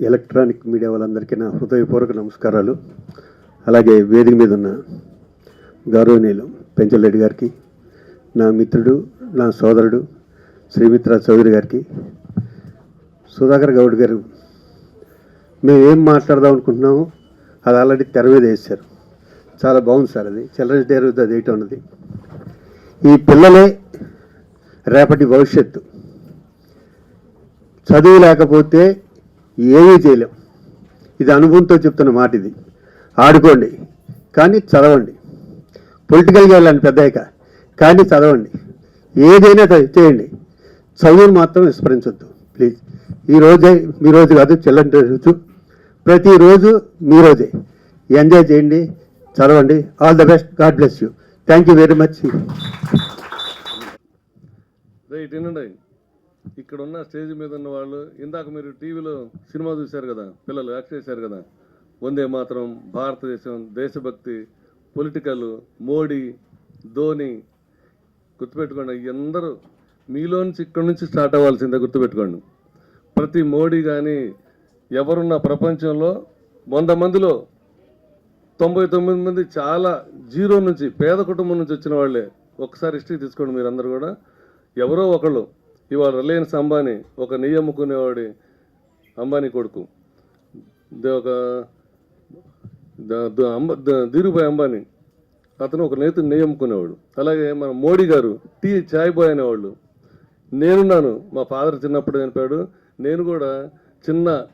Electronic media వాళ్ళందరికీ నా హృదయపూర్వక నమస్కారాలు. అలాగే వేదిక మీద ఉన్న గౌరవనీయులు పెంచలరెడ్డి గారికి నా మిత్రుడు నా సోదరుడు శ్రీమిత్ర చౌదరి గారికి సుధాకర్ గౌడ్ గారు మేము ఏం మాట్లాడదాం అనుకుంటున్నాము అది ఆల్రెడీ తెర మీద వేశారు. చాలా బాగుంది సార్ అది. చిల్డ్రన్స్ డే రోజు అది వేయటం ఉన్నది. ఈ పిల్లలే రేపటి భవిష్యత్తు. చదువు లేకపోతే ఏమీ చేయలేం. ఇది అనుభవంతో చెప్తున్న మాట ఇది. ఆడుకోండి కానీ చదవండి. పొలిటికల్గా వెళ్ళండి పెద్దయ్యాక కానీ చదవండి. ఏదైనా చేయండి. చదువును మాత్రం విస్మరించొద్దు. ప్లీజ్. ఈ రోజే మీ రోజు కాదు చెల్లంటి రోజు ప్రతిరోజు మీ రోజే ఎంజాయ్ చేయండి చదవండి. All the best God bless you thank you very much right వినండి. ఇక్కడ ఉన్న స్టేజ్ మీద ఉన్న వాళ్ళు ఇందాక మీరు టీవీలో సినిమా చూశారు కదా పిల్లలు యాక్ట్ చేశారు కదా వందే మాత్రం భారతదేశం దేశభక్తి పొలిటికల్ మోడీ ధోని గుర్తుపెట్టుకోండి అందరూ మీలోంచి ఇక్కడ నుంచి స్టార్ట్ అవ్వాల్సిందే గుర్తుపెట్టుకోండి. ప్రతి మోడీ కానీ ఎవరున్న ప్రపంచంలో వంద మందిలో తొంభై తొమ్మిది మంది చాలా జీరో నుంచి పేద కుటుంబం నుంచి వచ్చిన వాళ్ళే. ఒకసారి హిస్టరీ తీసుకోండి మీరందరూ కూడా. ఎవరో ఒకళ్ళు ఇవాళ రిలయన్స్ అంబానీ ఒక నెయ్యి అమ్ముకునేవాడి అంబానీ కొడుకు. ఒక ద- అంబ ధీరుభాయ్ అంబానీ. అతను ఒక నేత నెయ్యి అమ్ముకునేవాడు అలాగే మన మోడీ గారు టీ చాయ్ బాయ్ అనేవాళ్ళు. నేనున్నాను మా ఫాదర్ చిన్నప్పుడు చనిపోయాడు. నేను కూడా చిన్న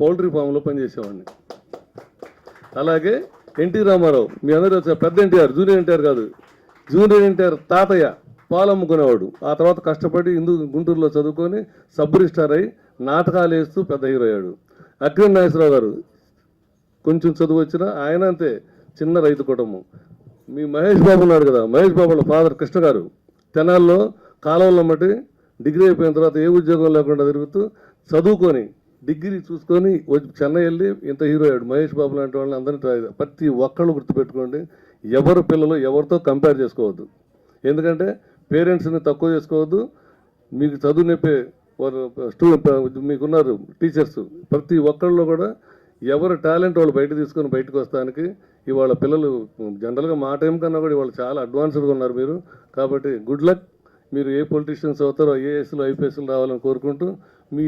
పౌల్ట్రీ ఫామ్లో పనిచేసేవాడిని. అలాగే ఎన్టీ రామారావు మీ అందరూ వచ్చారు పెద్ద ఎన్టీఆర్ జూనియర్ ఎన్టీఆర్ కాదు. జూనియర్ ఎన్టీఆర్ తాతయ్య పాలు అమ్ముకునేవాడు ఆ తర్వాత కష్టపడి ఇందు గుంటూరులో చదువుకొని సబ్ రిజిస్టార్ అయి నాటకాలు వేస్తూ పెద్ద హీరో అయ్యాడు. అక్కినే నాగేశ్వరరావు గారు కొంచెం చదువు వచ్చిన ఆయన అంతే చిన్న రైతు కుటుంబం. మీ మహేష్ బాబు ఉన్నాడు కదా మహేష్ బాబు ఫాదర్ కృష్ణ గారు. తెనాల్లో కాలంలో మట్టి డిగ్రీ అయిపోయిన తర్వాత ఏ ఉద్యోగం లేకుండా తిరుగుతూ చదువుకొని డిగ్రీ చూసుకొని వచ్చి చెన్నై వెళ్ళి ఇంత హీరో అయ్యాడు. మహేష్ బాబు లాంటి వాళ్ళని అందరినీ ప్రతి ఒక్కళ్ళు గుర్తుపెట్టుకోండి. ఎవరు పిల్లలు ఎవరితో కంపేర్ చేసుకోవద్దు. ఎందుకంటే పేరెంట్స్ని తక్కువ చేసుకోవద్దు. మీకు చదువు నేపే వారు స్టూడెంట్ మీకున్నారు టీచర్స్ ప్రతి ఒక్కళ్ళు కూడా ఎవరు టాలెంట్ వాళ్ళు బయట తీసుకొని బయటకు వస్తానికి ఇవాళ పిల్లలు జనరల్గా మా టైం కన్నా కూడా ఇవాళ చాలా అడ్వాన్స్డ్గా ఉన్నారు మీరు. కాబట్టి గుడ్ లక్ మీరు ఏ పొలిటీషియన్స్ అవుతారో ఐఏఎస్లు ఐపీఎస్లు రావాలని కోరుకుంటూ మీ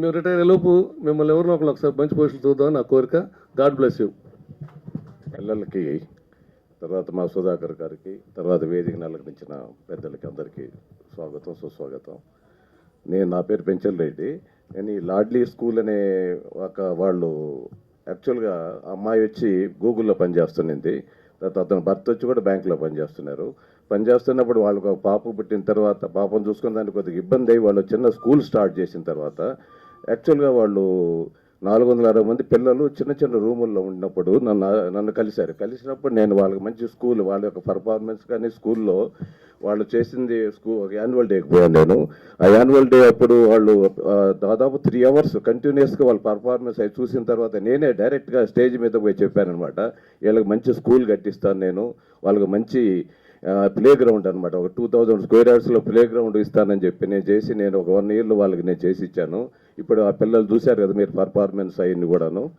మేము రిటైర్ అయ్యేలోపు మిమ్మల్ని ఎవరినో ఒకరు ఒకసారి మంచి పొజిషన్ చూద్దాం నా కోరిక. గాడ్ బ్లెస్ యూ పిల్లలకి తర్వాత మా సుధాకర్ గారికి తర్వాత వేదిక అలంకరించిన పెద్దలకి అందరికీ స్వాగతం సుస్వాగతం. నేను నా పేరు పెంచల్ రెడ్డి. నేను ఈ లాడ్లీ స్కూల్ అనే ఒక వాళ్ళు యాక్చువల్గా అమ్మాయి వచ్చి గూగుల్లో పనిచేస్తున్నది తర్వాత అతను భర్త వచ్చి కూడా బ్యాంకులో పనిచేస్తున్నారు. పనిచేస్తున్నప్పుడు వాళ్ళకు ఒక పాప పుట్టిన తర్వాత పాపను చూసుకున్న దానికి కొద్దిగా ఇబ్బంది అయ్యి వాళ్ళు చిన్న స్కూల్ స్టార్ట్ చేసిన తర్వాత యాక్చువల్గా వాళ్ళు నాలుగు వందల అరవై మంది పిల్లలు చిన్న చిన్న రూముల్లో ఉన్నప్పుడు నన్ను నన్ను కలిశారు. కలిసినప్పుడు నేను వాళ్ళకి మంచి స్కూల్ వాళ్ళ యొక్క పర్ఫార్మెన్స్ కానీ స్కూల్లో వాళ్ళు చేసింది స్కూల్ యాన్యువల్ డేకి పోయాను నేను. ఆ యాన్యువల్ డే అప్పుడు వాళ్ళు దాదాపు త్రీ అవర్స్ కంటిన్యూస్గా వాళ్ళ పర్ఫార్మెన్స్ అవి చూసిన తర్వాత నేనే డైరెక్ట్గా స్టేజ్ మీద పోయి చెప్పాను అనమాట వీళ్ళకి మంచి స్కూల్ కట్టిస్తాను నేను. వాళ్ళకి మంచి ప్లే గ్రౌండ్ అనమాట ఒక టూ థౌజండ్ స్క్వేర్ యార్డ్స్లో ప్లే గ్రౌండ్ ఇస్తానని చెప్పి నేను చేసి నేను ఒక వన్ ఇయర్లో వాళ్ళకి నేను చేసి ఇచ్చాను. ఇప్పుడు ఆ పిల్లలు చూశారు కదా మీరు పర్ఫార్మెన్స్ అయ్యింది కూడాను.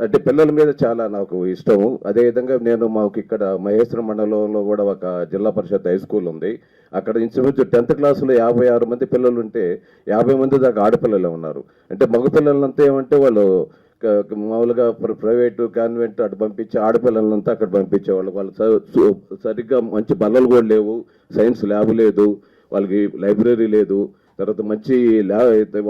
అంటే పిల్లల మీద చాలా నాకు ఇష్టము అదేవిధంగా నేను మాకు ఇక్కడ మహేశ్వర మండలంలో కూడా ఒక జిల్లా పరిషత్ హై స్కూల్ ఉంది. అక్కడ ఇంచుమించు టెన్త్ క్లాసులో యాభై ఆరు మంది పిల్లలు ఉంటే యాభై మంది దాకా ఆడపిల్లలే ఉన్నారు. అంటే మగ పిల్లలంతా ఏమంటే వాళ్ళు మామూలుగా ప్ర- ప్రైవేటు కాన్వెంట్ అటు పంపించి ఆడపిల్లలంతా అక్కడ పంపించేవాళ్ళు. వాళ్ళు సరిగ్గా మంచి బల్లలు కూడా లేవు. సైన్స్ ల్యాబ్ లేదు. వాళ్ళకి లైబ్రరీ లేదు. తర్వాత మంచి ల్యా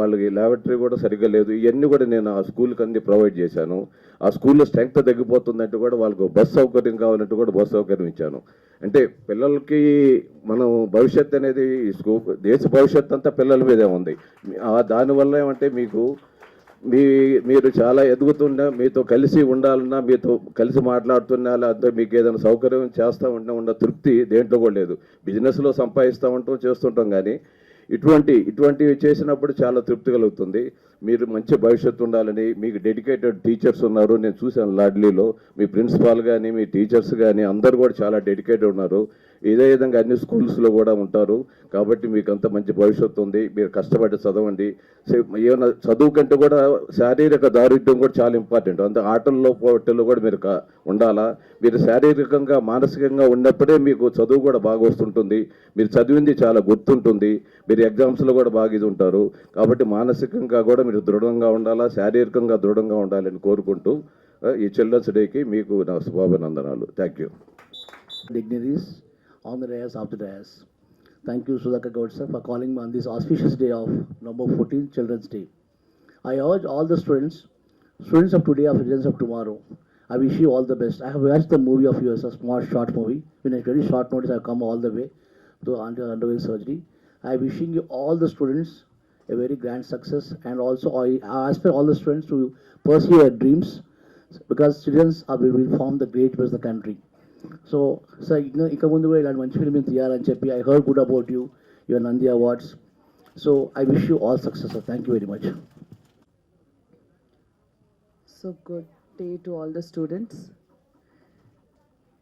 వాళ్ళకి ల్యాబరేటరీ కూడా సరిగ్గా లేదు. ఇవన్నీ కూడా నేను ఆ స్కూల్కి అన్ని ప్రొవైడ్ చేశాను. ఆ స్కూల్లో స్ట్రెంగ్త్ తగ్గిపోతుందంటే కూడా వాళ్ళకు బస్ సౌకర్యం కావాలంటే కూడా బస్ సౌకర్యం ఇచ్చాను. అంటే పిల్లలకి మనం భవిష్యత్ అనేది స్కూ దేశ భవిష్యత్ అంతా పిల్లల మీదే ఉంది. దానివల్ల ఏమంటే మీకు మీ మీరు చాలా ఎదుగుతున్నా మీతో కలిసి ఉండాలన్నా మీతో కలిసి మాట్లాడుతున్నా లేకపోతే మీకు ఏదైనా సౌకర్యం చేస్తూ ఉన్నా ఉన్న తృప్తి దేంట్లో కూడా లేదు. బిజినెస్లో సంపాదిస్తూ ఉంటాం చేస్తుంటాం కానీ ఇటువంటి ఇటువంటివి చేసినప్పుడు చాలా తృప్తి కలుగుతుంది. మీరు మంచి భవిష్యత్తు ఉండాలని మీకు డెడికేటెడ్ టీచర్స్ ఉన్నారు. నేను చూశాను లాడ్లీలో. మీ ప్రిన్సిపాల్ కానీ మీ టీచర్స్ కానీ అందరు కూడా చాలా డెడికేటెడ్ ఉన్నారు. ఇదే విధంగా అన్ని స్కూల్స్లో కూడా ఉంటారు. కాబట్టి మీకు అంత మంచి భవిష్యత్తు ఉంది. మీరు కష్టపడి చదవండి. ఏమైనా చదువు కంటే కూడా శారీరక దారిద్ర్యం కూడా చాలా ఇంపార్టెంట్ అంత ఆటల్లో పోటీల్లో కూడా మీరు కా- ఉండాలా? మీరు శారీరకంగా మానసికంగా ఉన్నప్పుడే మీకు చదువు కూడా బాగా వస్తుంటుంది. మీరు చదివింది చాలా గుర్తుంటుంది. మీరు ఎగ్జామ్స్లో కూడా బాగా ఇది ఉంటారు. కాబట్టి మానసికంగా కూడా మీరు దృఢంగా ఉండాలా? శారీరకంగా దృఢంగా ఉండాలని కోరుకుంటూ ఈ చిల్డ్రన్స్ డేకి మీకు నా శుభాభినందనాలు. Thank you dignitaries on the dais of the dais. Thank you, Sudhakar sir, for calling me on this auspicious day of number 14 Children's Day. I urge all the students, students of today are citizens of tomorrow. I wish you all the best. I have watched the movie of yours, a small short movie. In a very short notice, I have come all the way to under undergoing surgery. I wishing you all the students a very grand success, and also I ask for all the students to pursue their dreams because students are will form the great of the country. So sir ఇంకా ఇక ముందు కూడా ఇలాంటి మంచి film తీయాలని చెప్పి I heard good about you your Nandi awards so I wish you all success sir thank you very much So good day to all the students.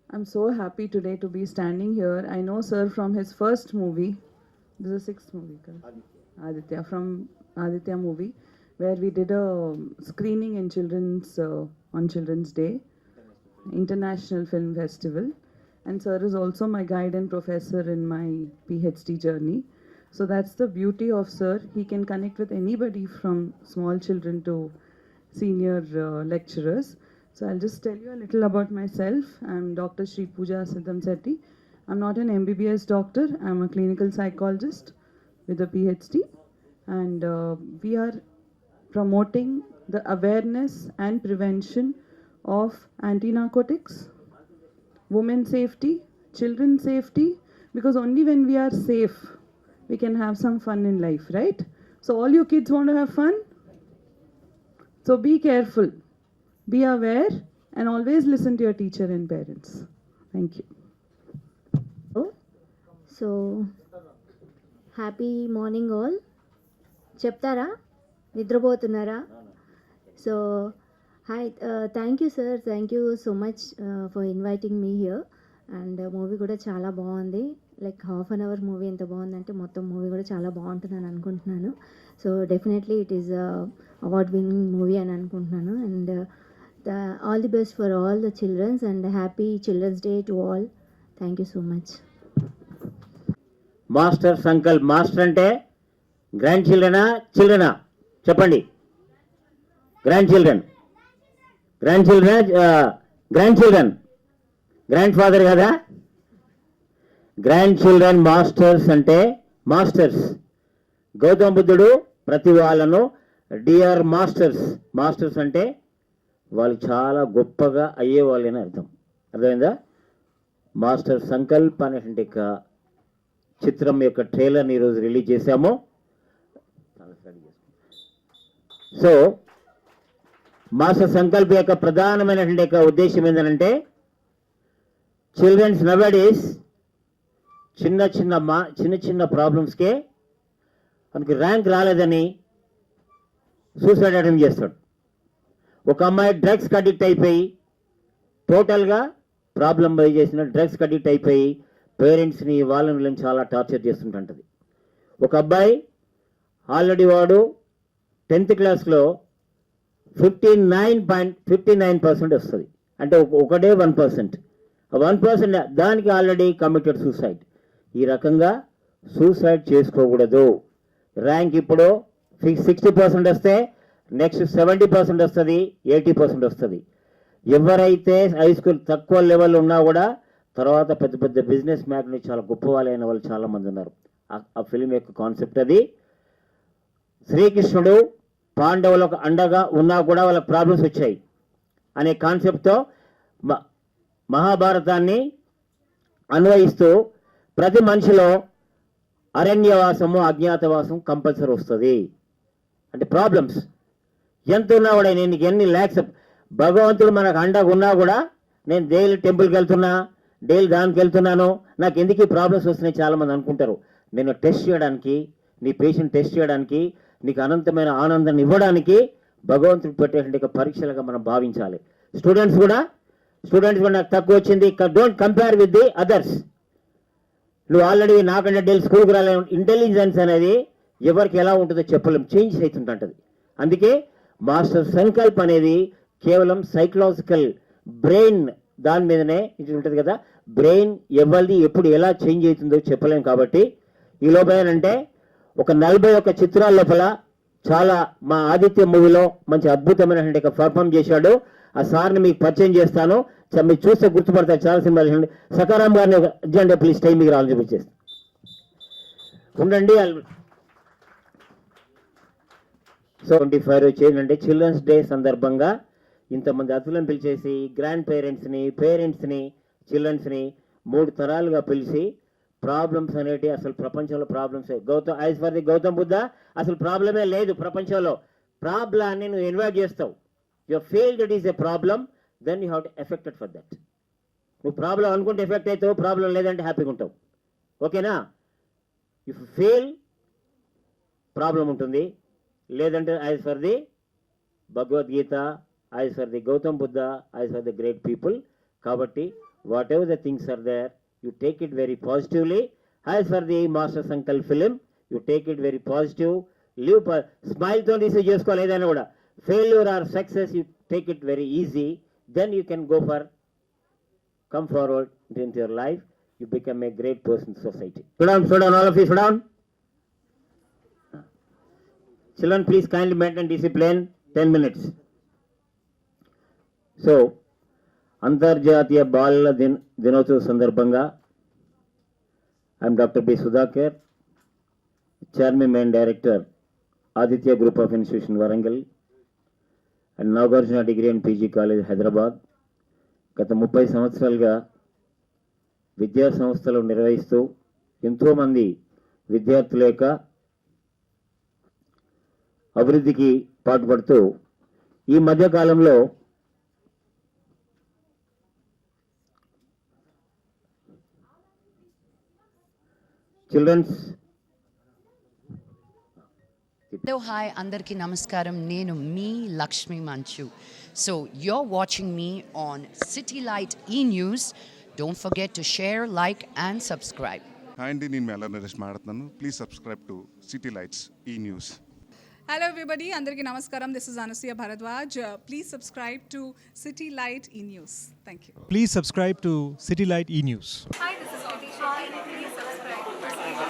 I'm so happy today to be standing here. I know sir from his first movie. This is the sixth movie, correct? Aditya from Aditya movie, where we did a screening in children's uh, on Children's Day, International Film Festival, and sir is also my guide and professor in my PhD journey. So that's the beauty of sir. He can connect with anybody from small children to senior uh, lecturers. So I'll just tell you a little about myself. I'm Dr. Sri Pooja Siddham Setti. I'm not an MBBS doctor. I'm a clinical psychologist with a PhD, and uh, we are promoting the awareness and prevention of anti-narcotics, women safety, children safety, because only when we are safe, we can have some fun in life, right? So all you kids want to have fun? So be careful, be aware, and always listen to your teacher and parents. Thank you. So happy morning all చెప్తారా నిద్రపోతున్నారా so hi thank you sir thank you so much for inviting me here and movie కూడా చాలా బాగుంది. Like half an hour movie ఎంత బాగుందంటే మొత్తం movie కూడా చాలా బాగుంటుందని అనుకుంటున్నాను. So definitely it is award winning movie అని అనుకుంటున్నాను. And the all the best for all the children's and happy children's day to all thank you so much master Sankalp master అంటే గ్రాండ్ చిల్డ్రనా చిల్డ్రనా చెప్పండి. Grand children grand children grand children grand father కదా? Grand children masters అంటే masters Gautama బుద్ధుడు ప్రతి వాళ్ళను DR masters masters అంటే వాళ్ళు చాలా గొప్పగా అయ్యేవాళ్ళని అర్థం. అర్థమైందా? మాస్టర్ సంకల్ప్ అనేటువంటి చిత్రం యొక్క ట్రైలర్ని ఈరోజు రిలీజ్ చేశాము. సో మాస్టర్ సంకల్ప యొక్క ప్రధానమైనటువంటి యొక్క ఉద్దేశం ఏంటంటే చిల్డ్రన్స్ నవడేస్ చిన్న చిన్న మా చిన్న చిన్న ప్రాబ్లమ్స్కే మనకి ర్యాంక్ రాలేదని సూసైడ్ అటెంప్ట్ చేస్తాడు. ఒక అమ్మాయి డ్రగ్స్కి అడిక్ట్ అయిపోయి టోటల్గా ప్రాబ్లం బై చేసిన డ్రగ్స్కి అడిక్ట్ అయిపోయి పేరెంట్స్ని వాళ్ళని వీళ్ళని చాలా టార్చర్ చేస్తుంటుంటుంది ఒక అబ్బాయి ఆల్రెడీ వాడు టెన్త్ క్లాస్లో fifty nine point fifty nine percent వస్తుంది. అంటే ఒక- ఒకటే వన్ పర్సెంట్ వన్ పర్సెంట్ దానికి ఆల్రెడీ కమిటెడ్ సూసైడ్ ఈ రకంగా సూసైడ్ చేసుకోకూడదు. ర్యాంక్ ఇప్పుడు సిక్స్టీ పర్సెంట్ వస్తే నెక్స్ట్ సెవెంటీ పర్సెంట్ వస్తుంది ఎయిటీ పర్సెంట్ వస్తుంది. ఎవరైతే హై స్కూల్ తక్కువ లెవెల్ ఉన్నా కూడా తర్వాత పెద్ద పెద్ద బిజినెస్ మ్యాగ్ని చాలా గొప్ప వాళ్ళైన వాళ్ళు చాలా మంది ఉన్నారు. ఆ ఫిలిం యొక్క కాన్సెప్ట్ అది. శ్రీకృష్ణుడు పాండవులకు అండగా ఉన్నా కూడా వాళ్ళకి ప్రాబ్లమ్స్ వచ్చాయి. అనే కాన్సెప్ట్తో మ- మహాభారతాన్ని అన్వయిస్తూ ప్రతి మనిషిలో అరణ్యవాసము అజ్ఞాతవాసం కంపల్సరీ వస్తుంది. అంటే ప్రాబ్లమ్స్ ఎంత ఉన్నా కూడా నేను నీకు ఎన్ని ల్యాక్స్ భగవంతుడు మనకు అండగా ఉన్నా కూడా నేను డైలీ టెంపుల్కి వెళ్తున్నా డైలీ దానికి వెళ్తున్నాను నాకు ఎందుకు ప్రాబ్లమ్స్ వస్తున్నాయి చాలామంది అనుకుంటారు. నేను టెస్ట్ చేయడానికి నీ పేషెంట్ టెస్ట్ చేయడానికి నీకు అనంతమైన ఆనందాన్ని ఇవ్వడానికి భగవంతుడు పెట్టేటువంటి పరీక్షలుగా మనం భావించాలి. స్టూడెంట్స్ కూడా స్టూడెంట్స్ కూడా నాకు తక్కువ వచ్చింది. Don't compare with the others నువ్వు ఆల్రెడీ నాకంటే డెల్ స్కూల్కి రాలే ఇంటెలిజెన్స్ అనేది ఎవరికి ఎలా ఉంటుందో చెప్పలేం. చేంజ్ అవుతుంటుంటుంది అందుకే మాస్టర్ సంకల్ప్ అనేది కేవలం సైకలాజికల్ బ్రెయిన్ దాని మీదనే ఇది ఉంటుంది కదా. బ్రెయిన్ ఎవరిది ఎప్పుడు ఎలా చేంజ్ అవుతుందో చెప్పలేం కాబట్టి ఈ లోపల అంటే ఒక నలభై ఒక్క చిత్రాల లోపల చాలా మా ఆదిత్య మూవీలో మంచి అద్భుతమైనటువంటి పర్ఫామ్ చేశాడు. ఆ సార్ని మీకు పరిచయం చేస్తాను. మీరు చూస్తే గుర్తుపడతారు చాలా సినిమాలు చూడండి. సకారాం గారిని అర్జెంట్ ప్లీజ్ టైం మీకు రావాలని చూపించేస్తాను ఉండండి అల్- సో ట్వంటీ ఫైవ్ చేయండి చిల్డ్రన్స్ డే సందర్భంగా ఇంతమంది అతిథులను పిలిచేసి గ్రాండ్ పేరెంట్స్ని పేరెంట్స్ని చిల్డ్రన్స్ని మూడు తరాలుగా పిలిచి ప్రాబ్లమ్స్ అనేటి అసలు ప్రపంచంలో problems Gautam as for the Gautam Buddha అసలు ప్రాబ్లమే లేదు ప్రపంచంలో. ప్రాబ్లాన్ని నువ్వు ఇన్వైట్ చేస్తావు. You failed it is a problem then you have to affected for that నువ్వు ప్రాబ్లం అనుకుంటే ఎఫెక్ట్ అవుతావు ప్రాబ్లం లేదంటే హ్యాపీగా ఉంటావు. ఓకేనా ఇఫ్ ఫెయిల్ ప్రాబ్లం ఉంటుంది. లేదంటే as for the Bhagavad Gita as for the Gautam Buddha as for the great people కాబట్టి whatever the things are there You take it very positively as far the master సంకల్ film you take it very positively స్మైల్తో receive చేసుకోవాలి ఏదైనా కూడా failure or success you take it very easy then you can go for come forward into your life, you become a great person in society. Sit down, sit down, all of you, sit down. Children, please kindly maintain discipline, 10 minutes. So అంతర్జాతీయ బాలల దిన్ దినోత్సవ సందర్భంగా I'm doctor B Sudhakar chairman and director Aditya group of institution Warangal and Nagarjuna degree and PG college Hyderabad గత ముప్పై సంవత్సరాలుగా విద్యా సంస్థలు నిర్వహిస్తూ ఎంతోమంది విద్యార్థుల యొక్క అభివృద్ధికి పాటుపడుతూ ఈ మధ్యకాలంలో చిల్డ్రన్స్ హలో హాయ్ అందరికీ నమస్కారం నేను మీ Lakshmi Manchu so you're watching me on City Light E News don't forget to share like and subscribe hi అండి నేను మెల్ల నరేష్ మాట్లాడుతున్నాను please subscribe to City Lights E News Hello, everybody. Andarki Namaskaram. This is Anasuya Bharadwaj. Uh, please subscribe to City Light E News. Thank you. Please subscribe to City Light E News.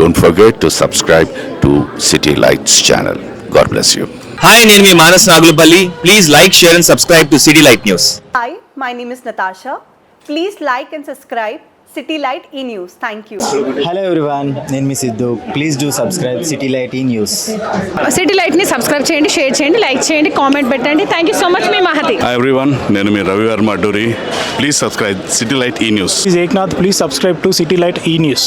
Don't forget to subscribe to City Lights channel God bless you hi నేను మీ Manas Nagulapalli. Please like share and subscribe to City Light News hi my name is Natasha please like and subscribe City Light ఈ News thank you hello everyone నేను మీ Siddhu. Please do subscribe City Light ఈ news City లైట్ని subscribe చేయండి share చేయండి like చేయండి comment పెట్టండి. Thank you so much మీ Mahathi. Hi everyone నేను మీ Ravi Varma Adduri. Please subscribe City Light ఈ News please Eknath please subscribe to City Light ఈ News